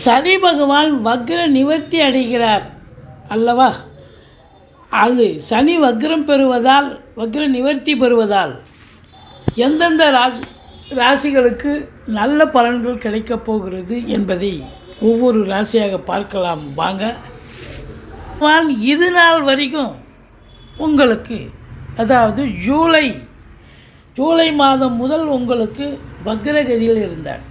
சனி பகவான் வக்ர நிவர்த்தி அடைகிறார். அல்லவா? அது சனி வக்ரம் பெறுவதால் வக்ர நிவர்த்தி பெறுவதால் எந்தெந்த ராசி ராசிகளுக்கு நல்ல பலன்கள் கிடைக்கப் போகிறது என்பதை ஒவ்வொரு ராசியாக பார்க்கலாம். வாங்க. இது நாள் வரைக்கும் உங்களுக்கு அதாவது ஜூலை ஜூலை மாதம் முதல் உங்களுக்கு வக்ரகதியில் இருந்தார்.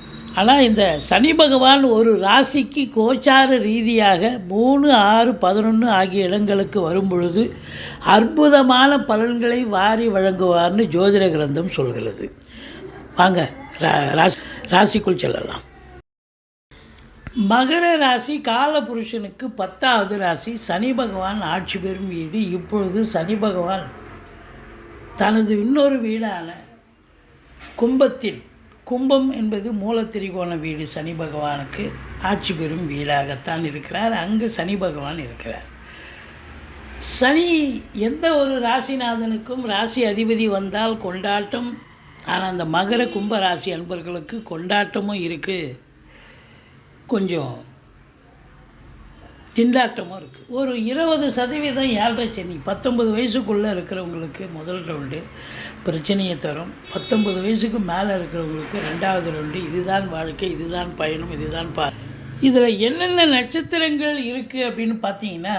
ஆனால் இந்த சனி பகவான் ஒரு ராசிக்கு கோச்சார ரீதியாக மூணு ஆறு பதினொன்று ஆகிய இடங்களுக்கு வரும் பொழுது அற்புதமான பலன்களை வாரி வழங்குவார்னு ஜோதிட கிரந்தம் சொல்கிறது. வாங்க ரா- ராசி ராசிக்குள் செல்லலாம். மகர ராசி காலபுருஷனுக்கு பத்தாவது ராசி சனி பகவான் ஆட்சி பெறும் வீடு. இப்பொழுது சனி பகவான் தனது இன்னொரு வீடான கும்பத்தில் கும்பம் என்பது மூலத்திரிகோண வீடு. சனி பகவானுக்கு ஆட்சி பெறும் வீடாகத்தான் இருக்கிறார். அங்கு சனி பகவான் இருக்கிறார். சனி எந்த ஒரு ராசிநாதனுக்கும் ராசி அதிபதி வந்தால் கொண்டாட்டம். ஆனால் அந்த மகர கும்ப ராசி அன்பர்களுக்கு கொண்டாட்டமும் இருக்குது கொஞ்சம் திண்டாட்டமும் இருக்குது ஒரு இருபது சதவீதம் ஏழரை சனி? பத்தொம்பது வயசுக்குள்ளே இருக்கிறவங்களுக்கு முதல் ரவுண்டு. பிரச்சனையை தரும். பத்தொம்பது வயசுக்கு மேலே இருக்கிறவங்களுக்கு ரெண்டாவது ரெண்டு இதுதான் வாழ்க்கை இதுதான் பயணம் இதுதான் பா. இதில் என்னென்ன நட்சத்திரங்கள் இருக்குது அப்படின்னு பார்த்தீங்கன்னா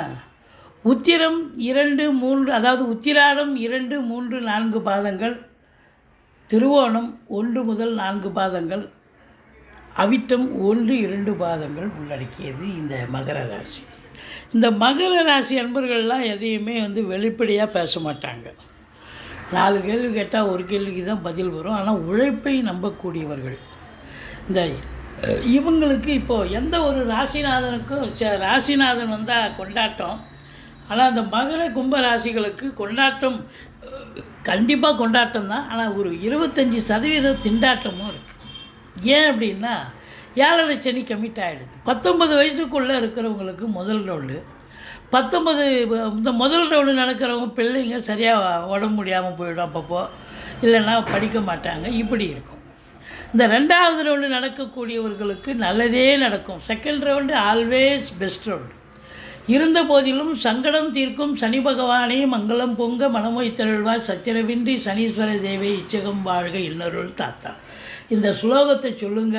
உத்திரம் இரண்டு மூன்று அதாவது உத்திராடம் இரண்டு மூன்று நான்கு பாதங்கள் திருவோணம் ஒன்று முதல் நான்கு பாதங்கள் அவிட்டம் ஒன்று இரண்டு பாதங்கள் உள்ளடக்கியது இந்த மகர ராசி. இந்த மகர ராசி அன்பர்கள்லாம் எதையுமே வந்து வெளிப்படையாக பேச மாட்டாங்க. நாலு கேள்வி கேட்டால் ஒரு கேள்விக்கு தான் பதில் வரும். ஆனால் உழைப்பை நம்பக்கூடியவர்கள். இந்த இவங்களுக்கு இப்போது எந்த ஒரு ராசிநாதனுக்கும் ச- ராசிநாதன் வந்தால் கொண்டாட்டம். ஆனால் அந்த மகர கும்ப ராசிகளுக்கு கொண்டாட்டம் கண்டிப்பாக கொண்டாட்டம் தான். ஆனால் ஒரு இருபத்தஞ்சி சதவீத திண்டாட்டமும் இருக்குது ஏன் அப்படின்னா ஏழரை சனி கமிட் ஆகிடுது பத்தொன்பது வயசுக்குள்ளே இருக்கிறவங்களுக்கு முதல் ரோடு பத்தொன்பது இந்த முதல் ரவுண்டு நடக்கிறவங்க பிள்ளைங்க சரியாக உடம்பு முடியாமல் போயிடும் அப்பப்போ. இல்லைன்னா படிக்க மாட்டாங்க. இப்படி இருக்கும். இந்த ரெண்டாவது ரவுண்டு நடக்கக்கூடியவர்களுக்கு நல்லதே நடக்கும். Second round always best round இருந்த போதிலும் சங்கடம் தீர்க்கும் சனி பகவானே மங்களம் பொங்க மனமொய் தருள்வாய் சச்சரவின்றி சனீஸ்வர தேவை இச்சகம் வாழ்க இன்னொருள் தாத்தா. இந்த ஸ்லோகத்தை சொல்லுங்க.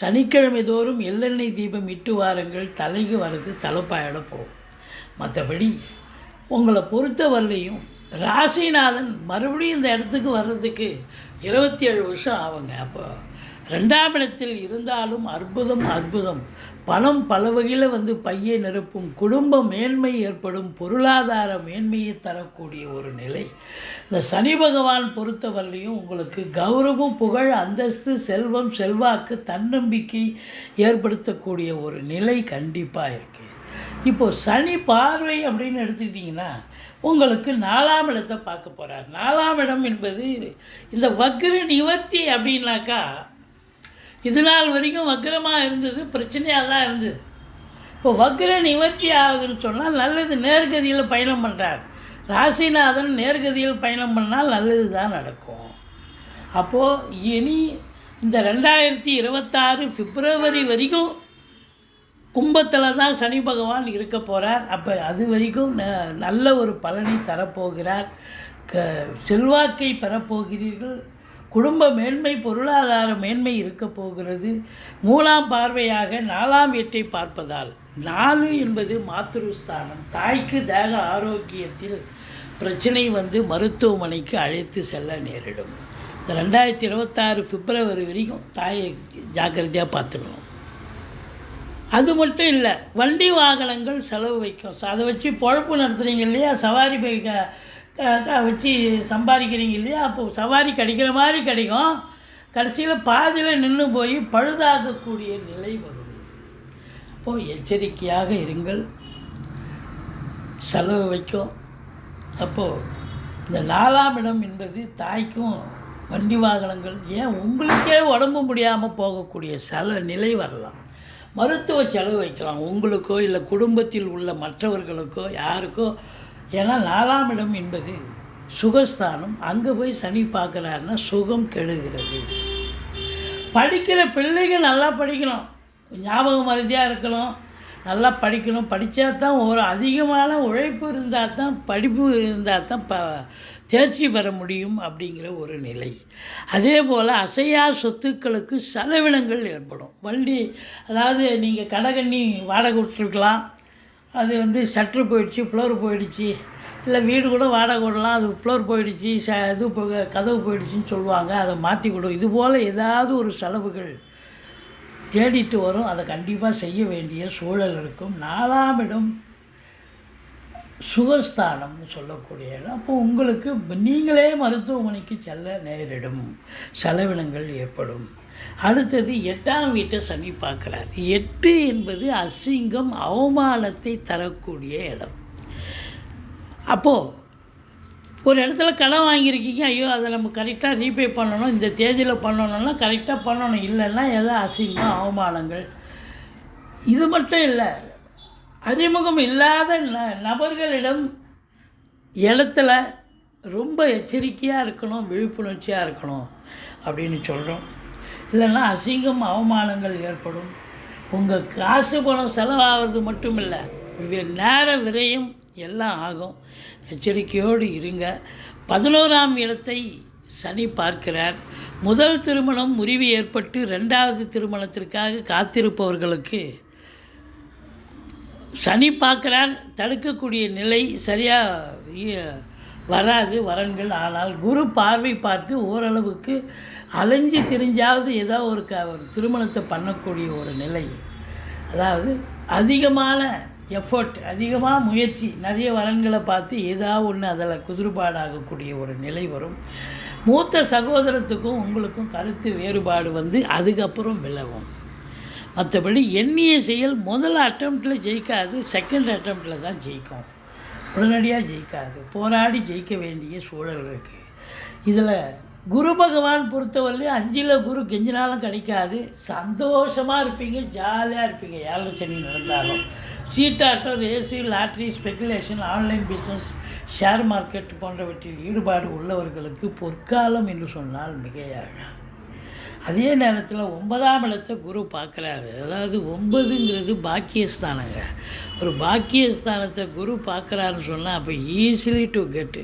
சனிக்கிழமை தோறும் எள்ளெண்ணெய் தீபம் இட்டு வாருங்கள். தலைக்கு வரது தலைப்பாயிட போகும். மற்றபடி உங்களை பொறுத்தவரையிலையும் ராசிநாதன் மறுபடியும் இந்த இடத்துக்கு வர்றதுக்கு இருபத்தி ஏழு வருஷம் ஆகுங்க. அப்போ ரெண்டாம் இடத்தில் இருந்தாலும் அற்புதம் அற்புதம். பணம் பல வகையில் வந்து பையை நிரப்பும் குடும்ப மேன்மை ஏற்படும் பொருளாதார மேன்மையை தரக்கூடிய ஒரு நிலை. இந்த சனி பகவான் பொறுத்தவரையிலையும் உங்களுக்கு கௌரவம் புகழ் அந்தஸ்து செல்வம் செல்வாக்கு தன்னம்பிக்கை ஏற்படுத்தக்கூடிய ஒரு நிலை கண்டிப்பாக இருக்குது இப்போது சனி பார்வை அப்படின்னு எடுத்துக்கிட்டிங்கன்னா உங்களுக்கு நாலாம் இடத்தை பார்க்க போகிறார் நாலாம் இடம் என்பது இந்த வக்ர நிவர்த்தி அப்படின்னாக்கா இது நாள் வரைக்கும் வக்ரமாக இருந்தது பிரச்சனையாக தான் இருந்தது. இப்போ வக்ர நிவர்த்தி ஆகுதுன்னு சொன்னால் நல்லது நேர்கதியில் பயணம் பண்ணுறார் ராசிநாதன் நேர்கதியில் பயணம் பண்ணால் நல்லது தான் நடக்கும். அப்போது இனி இந்த ரெண்டாயிரத்தி இருபத்தாறு பிப்ரவரி வரைக்கும் கும்பத்தில் தான் சனி பகவான் இருக்க போகிறார் அப்போ அது வரைக்கும் ந- நல்ல ஒரு பலனை தரப்போகிறார். க செல்வாக்கை பெறப்போகிறீர்கள். குடும்ப மேன்மை பொருளாதார மேன்மை இருக்க போகிறது. மூலாம் பார்வையாக நாலாம் வீட்டை பார்ப்பதால் நாலு என்பது மாத்திருஸ்தானம். தாய்க்கு தேக ஆரோக்கியத்தில் பிரச்சனை வந்து மருத்துவமனைக்கு அழைத்து செல்ல நேரிடும். இந்த ரெண்டாயிரத்தி இருபத்தாறு பிப்ரவரி வரைக்கும் தாயை ஜாக்கிரதையாக பார்த்துக்கணும். அது மட்டும் இல்லை வண்டி வாகனங்கள் செலவு வைக்கும். ஸோ அதை வச்சு பொழப்பு நடத்துகிறீங்க இல்லையா? சவாரி க வச்சு சம்பாதிக்கிறீங்க இல்லையா? அப்போ சவாரி கிடைக்கிற மாதிரி கிடைக்கும். கடைசியில் பாதியில் நின்று போய் பழுதாகக்கூடிய நிலை வரும். அப்போது எச்சரிக்கையாக இருங்கள். செலவு வைக்கும். அப்போது இந்த நாலாம் இடம் என்பது தாய்க்கும் வண்டி வாகனங்கள். ஏன் உங்களுக்கே உடம்பு முடியாமல் போகக்கூடிய சில நிலை வரலாம். மருத்துவ செலவு வைக்கலாம். உங்களுக்கோ இல்லை குடும்பத்தில் உள்ள மற்றவர்களுக்கோ யாருக்கோ. ஏன்னா நாலாம் இடம் என்பது சுகஸ்தானம். அங்கே போய் சனி பார்க்குறாருன்னா சுகம் கெடுகிறது. படிக்கிற பிள்ளைங்க நல்லா படிக்கணும். ஞாபகம் மருதியாக இருக்கணும். நல்லா படிக்கணும். படித்தா தான் ஒரு அதிகமான உழைப்பு இருந்தால் தான் படிப்பு இருந்தால் தான் ப தேர்ச்சி பெற முடியும் அப்படிங்கிற ஒரு நிலை. அதே போல் அசையா சொத்துக்களுக்கு செலவினங்கள் ஏற்படும். வண்டி அதாவது நீங்கள் கடகண்ணி வாடகை விட்டுருக்கலாம் அது வந்து ஷட்ரு போயிடுச்சு ஃப்ளோர் போயிடுச்சு. இல்லை வீடு கூட வாடகை விடலாம் அது ஃப்ளோர் போயிடுச்சு ச இது கதவு போயிடுச்சுன்னு சொல்லுவாங்க. அதை மாற்றி கொடு. இது போல் ஏதாவது ஒரு செலவுகள் தேடிட்டு வரும் அதை கண்டிப்பாக செய்ய வேண்டிய சூழல் இருக்கும். நாலாம் இடம் சுகஸ்தானம்னு சொல்லக்கூடிய இடம். அப்போ உங்களுக்கு நீங்களே மருத்துவமனைக்கு செல்ல நேரிடும். செலவினங்கள் ஏற்படும். அடுத்தது எட்டாம் வீட்டை சனி பார்க்குறார். எட்டு என்பது அசிங்கம் அவமானத்தை தரக்கூடிய இடம். அப்போது ஒரு இடத்துல கடன் வாங்கியிருக்கீங்க ஐயோ அதை நம்ம கரெக்டாக ரீபே பண்ணணும் இந்த தேதியில் பண்ணணும்னா கரெக்டாக பண்ணணும். இல்லைன்னா ஏதோ அசிங்கம் அவமானங்கள். இது மட்டும் இல்லை அறிமுகம் இல்லாத ந நபர்களிடம் இடத்துல ரொம்ப எச்சரிக்கையாக இருக்கணும் விழிப்புணர்ச்சியாக இருக்கணும் அப்படின்னு சொல்கிறோம் இல்லைன்னா அசிங்கம் அவமானங்கள் ஏற்படும். உங்கள் காசு பணம் செலவாகிறது மட்டும் இல்லை நேர விரயம் எல்லாம் ஆகும். எச்சரிக்கையோடு இருங்க. பதினோராம் இடத்தை சனி பார்க்கிறார். முதல் திருமணம் முறிவு ஏற்பட்டு ரெண்டாவது திருமணத்திற்காக காத்திருப்பவர்களுக்கு சனி பார்க்குறார். தடுக்கக்கூடிய நிலை சரியாக வராது. வரன்கள் ஆனால் குரு பார்வை பார்த்து ஓரளவுக்கு அலைஞ்சு திரிஞ்சாவது ஏதோ ஒரு க ஒரு திருமணத்தை பண்ணக்கூடிய ஒரு நிலை. அதாவது அதிகமான எஃபர்ட் அதிகமாக முயற்சி நிறைய வரன்களை பார்த்து ஏதாவது ஒன்று அதில் குதிர்பாடாகக்கூடிய ஒரு நிலை வரும். மூத்த சகோதரத்துக்கும் உங்களுக்கும் கருத்து வேறுபாடு வந்து அதுக்கப்புறம் விலகும். மற்றபடி எண்ணிய செயல் முதல் அட்டம்ப்டில் ஜெயிக்காது செகண்ட் அட்டம்ப்டில் தான் ஜெயிக்கும். உடனடியாக ஜெயிக்காது. போராடி ஜெயிக்க வேண்டிய சூழல் இருக்குது இதில் குரு பகவான் பொறுத்தவரையிலும் அஞ்சில் குரு கெஞ்சினாலும் கிடைக்காது. சந்தோஷமாக இருப்பீங்க ஜாலியாக இருப்பீங்க. ஏழரை சனி நடந்தாலும். சீட்டாட்டம் AC lottery speculation online business share market போன்றவற்றில் ஈடுபாடு உள்ளவர்களுக்கு பொற்காலம் என்று சொன்னால் மிகையாக. அதே நேரத்தில் ஒன்பதாம் இடத்தை குரு பார்க்குறாரு. அதாவது ஒன்பதுங்கிறது பாக்கியஸ்தானங்க. ஒரு பாக்கியஸ்தானத்தை குரு பார்க்குறாருன்னு சொன்னால் அப்போ ஈஸிலி டு கெட்டு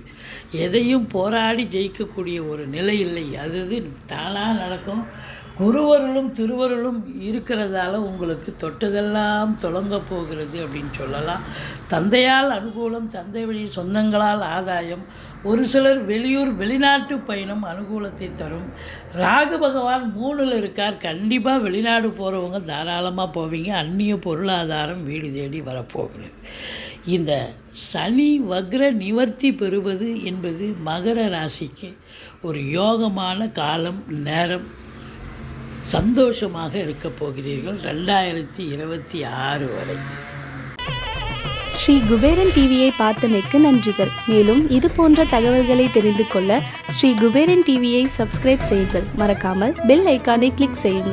எதையும் போராடி ஜெயிக்கக்கூடிய ஒரு நிலை இல்லை. அது அது தானாக நடக்கும். குருவருளும் திருவருளும் இருக்கிறதால உங்களுக்கு தொட்டதெல்லாம் தொடங்க போகிறது அப்படின்னு சொல்லலாம். தந்தையால் அனுகூலம் தந்தை வழி சொந்தங்களால் ஆதாயம். ஒரு சிலர் வெளியூர் வெளிநாட்டு பயணம் அனுகூலத்தை தரும். ராகு பகவான் மூணில் இருக்கார். கண்டிப்பாக வெளிநாடு போகிறவங்க தாராளமாக போவீங்க. அந்நிய பொருளாதாரம் வீடு தேடி வரப்போகிறது இந்த சனி வக்ர நிவர்த்தி பெறுவது என்பது மகர ராசிக்கு ஒரு யோகமான காலம் நேரம். சந்தோஷமாக இருக்க போகிறீர்கள் ரெண்டாயிரத்தி இருபத்தி ஆறு வரை. ஸ்ரீ குபேரன் டிவியை பார்த்தமைக்கு நன்றிகள். மேலும் இது போன்ற தகவல்களை தெரிந்து கொள்ள ஸ்ரீ குபேரன் டிவியை சப்ஸ்கிரைப் செய்யுங்கள். மறக்காமல் பெல் ஐக்கானை கிளிக் செய்யுங்கள்.